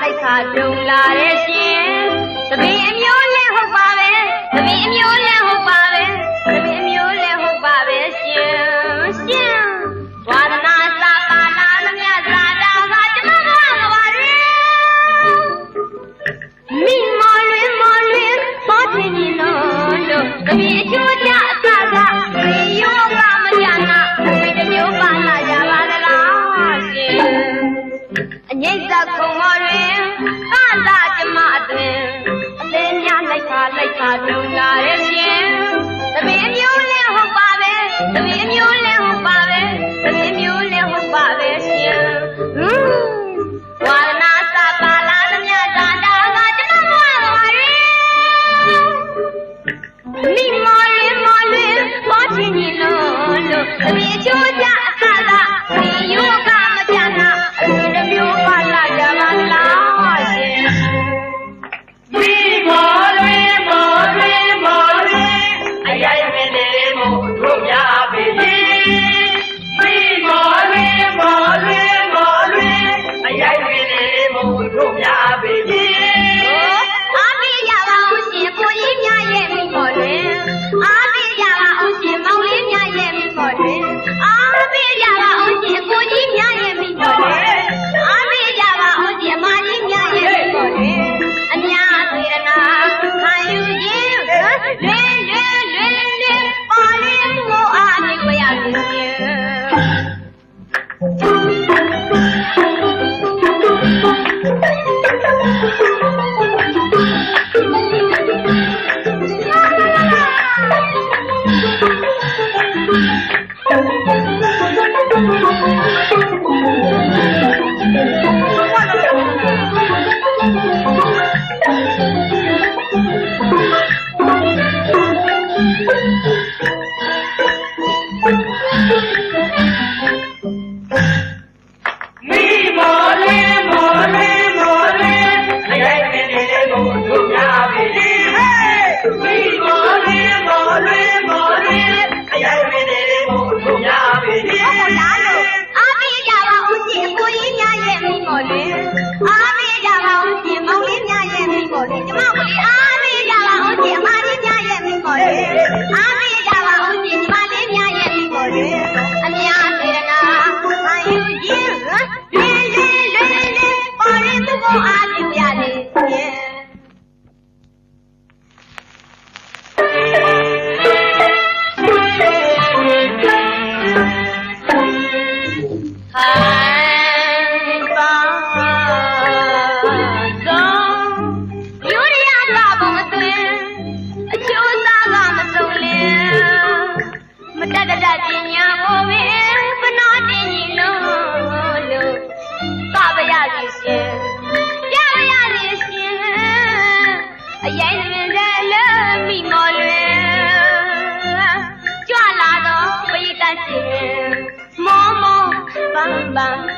လိုက်ခါပြုံလာရဲ့ရှင်။သပင်အမျိုးနဲ့ဟုတ်ပါပဲ။သပင်အမျိုးနဲ့ လို့ကပီအချိုးကြအစကဘေးရောမမကြနာဘေးတစ်မျိုးပါလာကြပါသလားရှင်အငိမ့်သာခုံမော်တွင်သာသာကျမအတွင်အသေးများလိုက်ပါလိုက်ပါလုံလာတဲ့ 你就像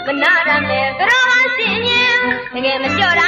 မနာရမယ်ဘရောမစင်ရင်တကယ်မလျှော့တာ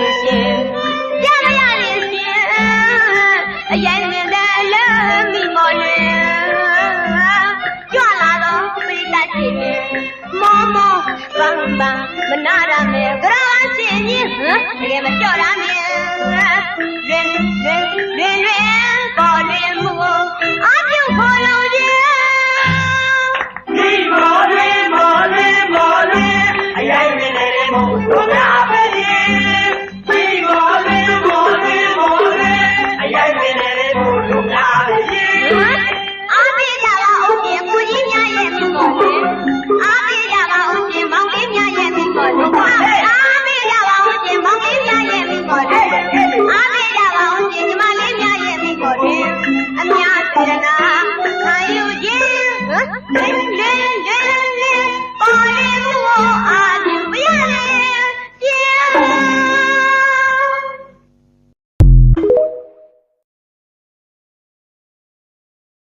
လေရှင်ရမရလေရှင်အရင်နဲ့လမ်းမိမော်လေကြွလာတော့ပိတတ်ရှင်မောမောဘမ်ဘမ်မနာရမယ်ကြရာရှင်ကြီးဟမ်တကယ်မကြော့ရမယ်ရင်ရင်ရင်ရင်ပေါ်နေမှုအပြ